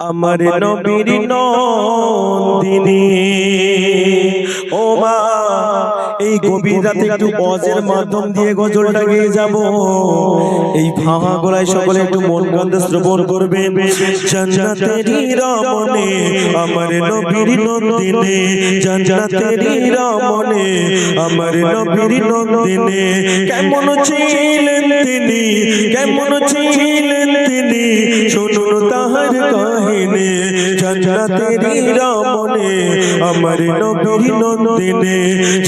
আমার নবীর নন্দিনী। ও মা এই গভীর রাতে একটু অজের মাধ্যম দিয়ে গজলটা গিয়ে যাব। এই ভাঙা গলায় সকলে একটু মন গন্ধ শ্রবণ করবে জান্নাতেরই রমণে আমার নবীর নন্দিনী জান্নাতেরই রমণে আমার নবীর নন্দিনী। কেমন ছিলেন তিনি? কেমন ছিলেন তিনি? শুনুন তাহার কাহিনী জান্নাতেরই রমনে আমার নবীর নন্দিনী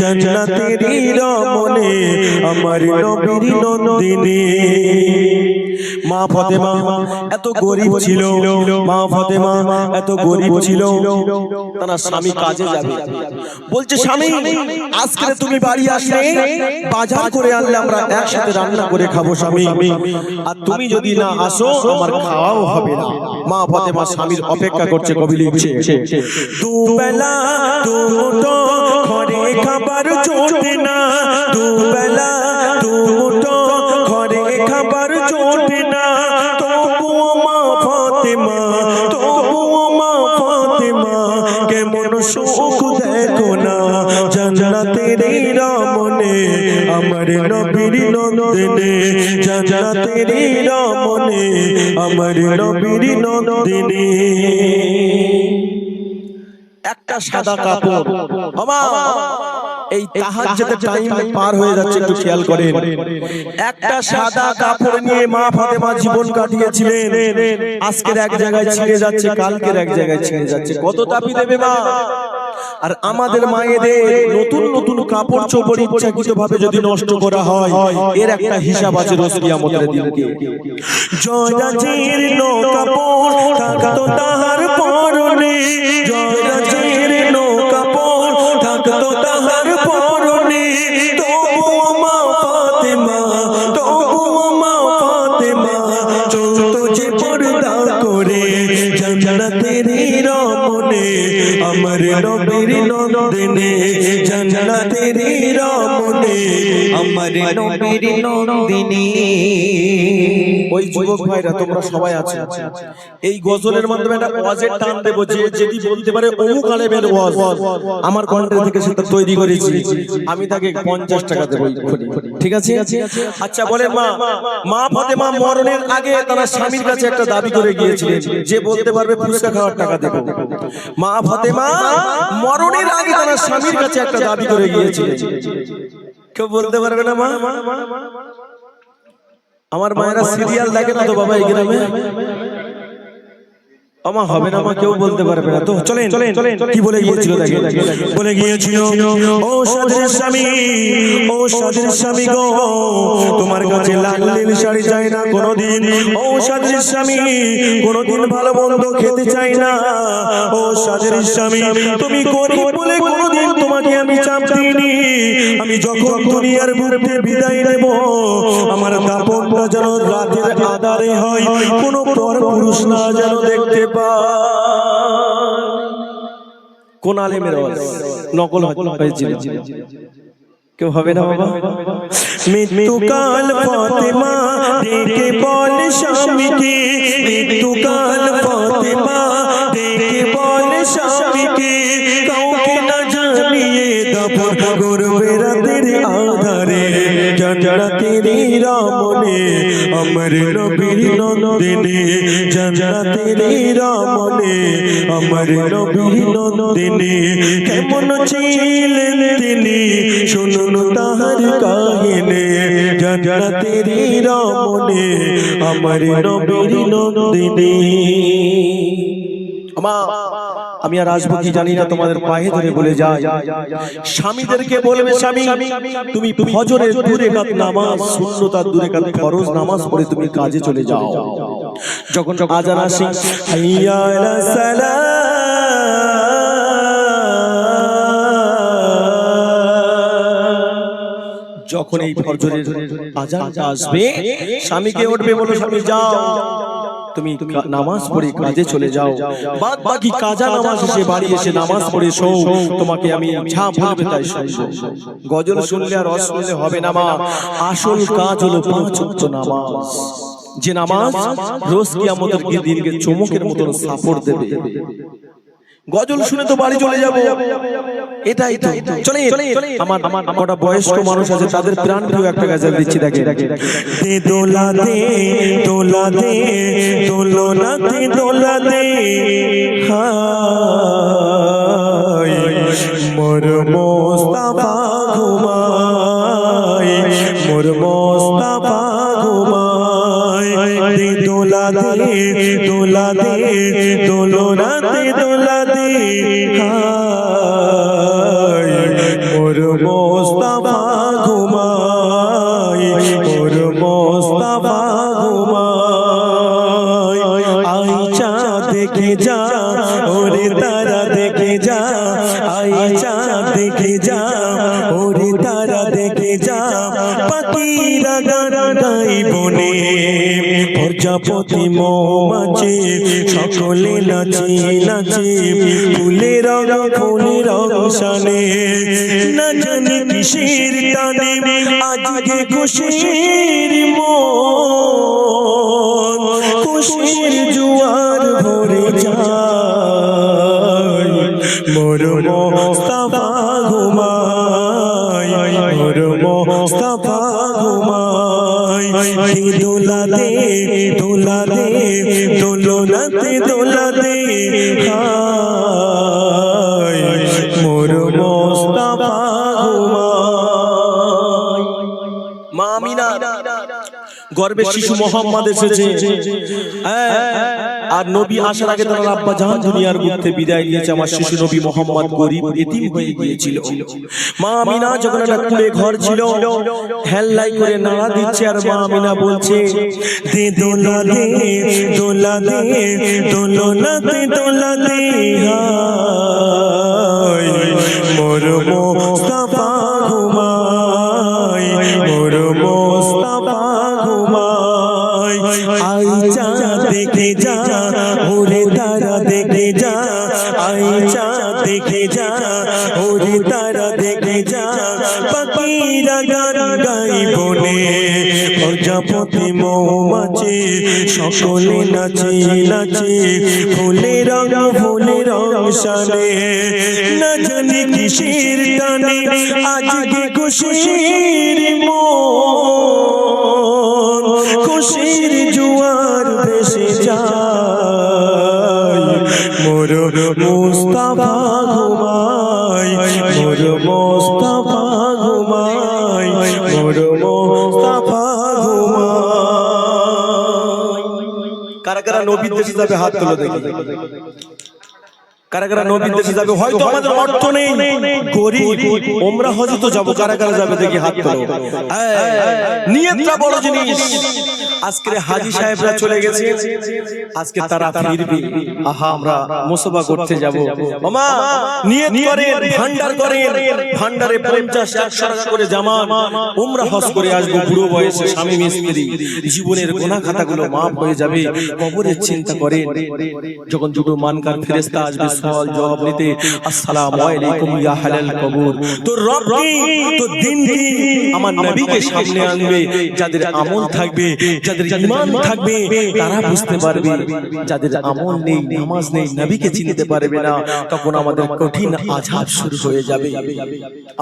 জান্নাতেরই রমনে আমার নবীর নন্দিনী। মা ফতেমা এত গরিব ছিল। মা ফতেমা এত গরিব ছিল। তার স্বামী কাজে যাবে। বলছে স্বামী আজকে তুমি বাড়ি আসলে বাজার করে আনলে আমরা একসাথে রান্না করে খাব স্বামী। আর তুমি যদি না আসো আমার খাওয়াও হবে না। মা ফতেমা স্বামীর অপেক্ষা করছে কবি লিখছে। দুবেলা দুটো ঘরে খাবার নবীর নন্দিনী একটা সাদা কাপড়। বাবা এই তাহাজ্জুদের টাইম পার হয়ে যাচ্ছে একটু খেয়াল করেন। একটা সাদা কাপড় নিয়ে মা ফাতেমা জীবন কাটিয়েছিলেন। আজকের এক জায়গায় ছিঁড়ে যাচ্ছে কালকের এক জায়গায় ছিঁড়ে যাচ্ছে। কত তাপি দেবে মা? আর আমাদের মায়েদের নতুন নতুন কাপড় চোপড় ইচ্ছাকৃত ভাবে যদি নষ্ট করা হয় এর একটা হিসাব আছে কিয়ামতের দিনকে নো কাপড় থাকতো তাহার পরনে। নো কাপড় থাকতো জান্নাতের রমনে আমার নবীর নন্দিনে জান্নাতের রমনে আমার নবীর নন্দিনী। ওই যুবক ভাইরা, তোমরা সবাই আছো। এই গজলের মাধ্যমে একটা ওয়াজের টান দেবো, যে যদি বলতে পারে অমুক আলেমের ওয়াজ। আমার কণ্ঠ থেকে সেটা তৈরি করেছি। আমি তাকে পঞ্চাশ টাকা দেবো। ঠিক আছে? আচ্ছা বলে মা মা ফাতেমা মরণের আগে তারা স্বামীর কাছে একটা দাবি করে গিয়েছিলেন, যে বলতে পারবে ফুচকা খাওয়ার টাকা দেবো। মা ফাতেমা মরণের আগে তারা স্বামীর কাছে একটা দাবি করে গিয়েছে কেউ বলতে পারবে না মা? আমার মায়েরা সিরিয়াল দেখে না তো বাবা এই গ্রামে? আমা হবে না মা কেউ বলতে পারবে না। তো চলেন চলেন কি বলে গিয়েছিল দেখে বলে গিয়েছিল ও সাদের স্বামী ও সাদের স্বামী গো। তোমার কাছে লাল নীল শাড়ি চাই না কোনোদিন। ও সাদের স্বামী কোনোদিন ভালো মন্দ খেতে চাই না। ও সাদের স্বামী তুমি গরিব বলে কোনোদিন তোমাকে আমি চাপ দিইনি। আমি যখন দুনিয়ার মধ্যে বিদায় নেব আমার দাপনটা যেন আধারে হয় কোনো পর পুরুষ না যেন দেখতে পায়। কোন আলেমের আওয়াজ? নকল হয়েছিল। কেউ হবে না বাবা? মৃত্যুকাল ফাতেমা ডেকে বল স্বামীকে। মৃত্যুকাল ফাতেমা ডেকে বল স্বামীকে। আমার নবীর নন্দিনী জান্নাতের রমনে আমার নবীর নন্দিনী কেমন ছিলেন তিনি? শুনুন তাহার কাহিনী জান্নাতের রমনে আমার নবীর নন্দিনী আমা আমি আর আসব কি জানি না তোমাদের পায়ে ধরে বলে যাই। স্বামীদেরকে বলবে, স্বামী, তুমি ফজরের দূরে কাত নামাজ শূন্যতার দূরে কাত ফরজ নামাজ পড়ে তুমি কাজে চলে যাও। যখন আজান আসি, হাইয়া সালাম। যখন এই ফজরের আজানটা আসবে, স্বামীকে উঠবে বলো, স্বামী, যাও। তুমি নামাজ পড়ে কাজে চলে যাও। বাদ বাকি কাজা নামাজ এসে বাড়ি এসে নামাজ পড়ে শো তোমাকে আমি যা বলবে তাই শুনব গজল শুনলে আর অশুনলে হবে না মা। আসল কাজ হলো পাঁচ ওয়াক্ত নামাজ। যে নামাজ রোজ কিয়ামতের আমাদেরকে দিনকে চমকের মতন সাপোর্ট দেবে। গজল শুনে তো বাড়ি চলে যাব। এটাই চলে আমার আমার কটা বয়স্ক মানুষ আছে, তাদের প্রাণ প্রিয় একটা গাজাল দিচ্ছি দেখে দে দোলা দে দোলা দে দোলনা দে, দোলা দে। মোর মোস্তাফা ঘুমায়, মোর মোস্তাফা দেখে যা, ওরে তারা দেখে যা, আই চা দেখে যা, ওরে তারা দেখে যা, পাখিরা গান গাই বনে। প্রজাপতি মৌমাছি সকলে নাচি নাচি ফুলের ফুলের শানে না জানি কিসের টানে, আজকে খুশির মন। খুশির দে দোলা দে দোলা দে দোলনা দোলা দে মোর মোস্তাফা ঘুমায় গর্বে শিশু মোহাম্মদ এসেছে। হ্যাঁ, আর নবী আসার আগে তার আব্বা জাহান দুনিয়ার মধ্যে বিদায় নিয়েছে আমার শিশু নবী মোহাম্মদ গরিব এতিম হয়ে গিয়েছিল। মা আমিনা যখন একটা কুড়ে ঘর ছিল হেল্লাই করে নাড়া দিচ্ছে আর মা আমিনা বলছে দে দোলা দে দোলা দে দোলনা দে দোলা দে হায় মোর মোস্তাফা আই চা দেখে যা, ওরে তারা দেখে যা পাখিরা গান গাই বনে। প্রজাপতি মৌমাছি, সকলে নাচি নাচি, ফুলে রং ফুলে রং শানে না জানি কিসের টানে আজকে খুশির মন? হাত তুলে দেখি। কারা কারা নবীর দেশে যাবে হয়তো আমাদের অর্থ নেই। গরিব ওমরা হজ তো যাব কারা কারা যাবে দেখি হাত তোলো। নিয়তটা বড় জিনিস। আজকে হাজি সাহেবরা চলে গেছে। আজকে তারা ফিরবে। আহা আমরা মুসবা করতে যাব। মামা নিয়ত করেন ভান্ডার করেন। ভান্ডারে 50 100 টাকা করে জামা উমরা হজ করে আসব বুড়ো বয়সে স্বামী মিস্ত্রি। জীবনের খাতাগুলো maaf হয়ে যাবে। কবরের চিন্তা করেন। যখন দুটো মানকার ফেরেশতা আসবে সওয়াল জবাব নিতে। আসসালামু আলাইকুম ইয়া হালাল কবর। তো রব কি? তো দিন কি? আমার নবীকে সামনে আনবে যাদের আমল থাকবে যাদের ঈমান থাকবে তারা বুঝতে পারবে যাদের আমল নেই নামাজ নেই নবীকে চিনতে পারবে না তখন আমাদের কঠিন আযাব শুরু হয়ে যাবে।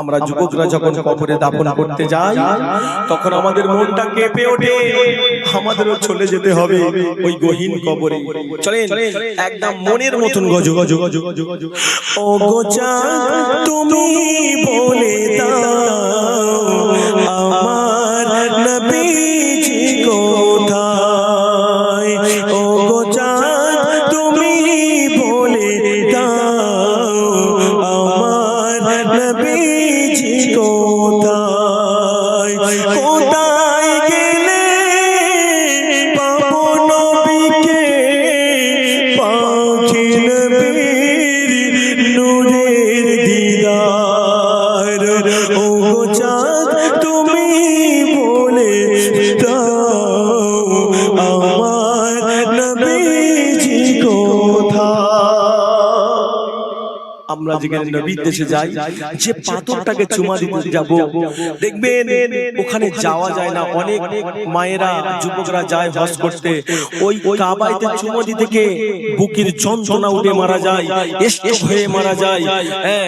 আমরা যুবকরা যখন কবরে দাফন করতে যাই তখন আমাদের মনটা কেঁপে ওঠে। আমাদেরও চলে যেতে হবে ওই গহীন কবরে চলেন একদম মনের মতন গজ গজ গজ ও গোচা তুমি বলে দাও যেখানে নবীর দেশে যাই যে পাথরটাকে চুমা দিতে যাব। দেখবেন ওখানে যাওয়া যায় না। অনেক মায়েরা যুবকরা যায় হজ করতে। ওই কাবাইতে চুমা দিতে কে বুকের যন্ত্রণা উঠে মারা যায়। স্ট্রোক হয়ে মারা যায়। হ্যাঁ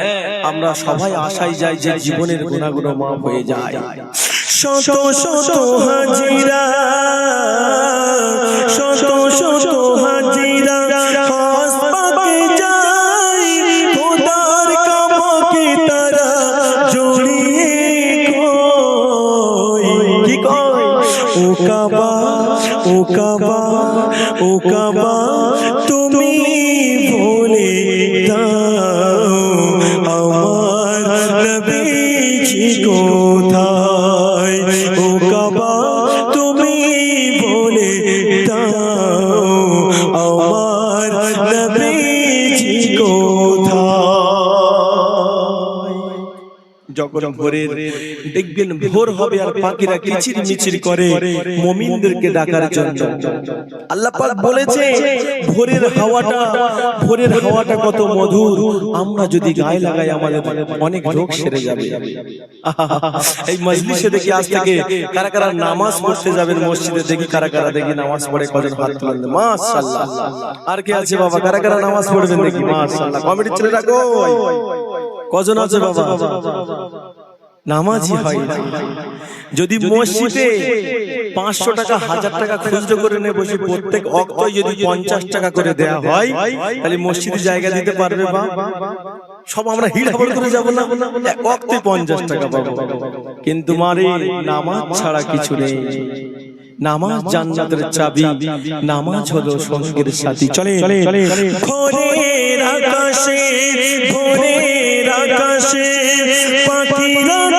আমরা সবাই আশায় যাই যে জীবনের গুণাগুলো মাফ হয়ে যায়। শত শত হাজিরা। কাবা ও কাবা ভোরের দেখবেন ভোর হবে আর পাখিরা কিচির মিচির করে মমিনদেরকে ডাকার জন্য। আল্লাহ পাক বলেছে ভোরের হাওয়াটা ভোরের হাওয়াটা কত মধুর। আমরা যদি গায়ে লাগাই আমাদের অনেক রোগ সেরে যাবে। এই মজলিসে দেখি আজ থেকে কারা কারা নামাজ পড়তে যাবেন মসজিদে দেখি কারা কারা দেখি নামাজ পড়ে কজন হাত তুলেন মাশাআল্লাহ। আর কে আছে বাবা? কারা কারা নামাজ পড়বেন দেখি? মাশাআল্লাহ। কমিটির ছেলেরা কই? কজন আছে বাবা? নামাজই হয় না। যদি মসজিদে পাঁচশো টাকা হাজার টাকা খুচরো করে নিয়ে বসে প্রত্যেক অক্তই যদি পঞ্চাশ টাকা করে দেয়া হয় তাহলে মসজিদে জায়গা দিতে পারবে বা? সব আমরা হিড় হাবড় করে যাব না? অক্তে পঞ্চাশ টাকা পাবো। কিন্তু মারে নামাজ ছাড়া কিছু নেই। নামাজ জান্নাতের চাবি নামাজ হলো সঙ্গের সাথী। চলে ভোরের আকাশে আকাশে পাখিরা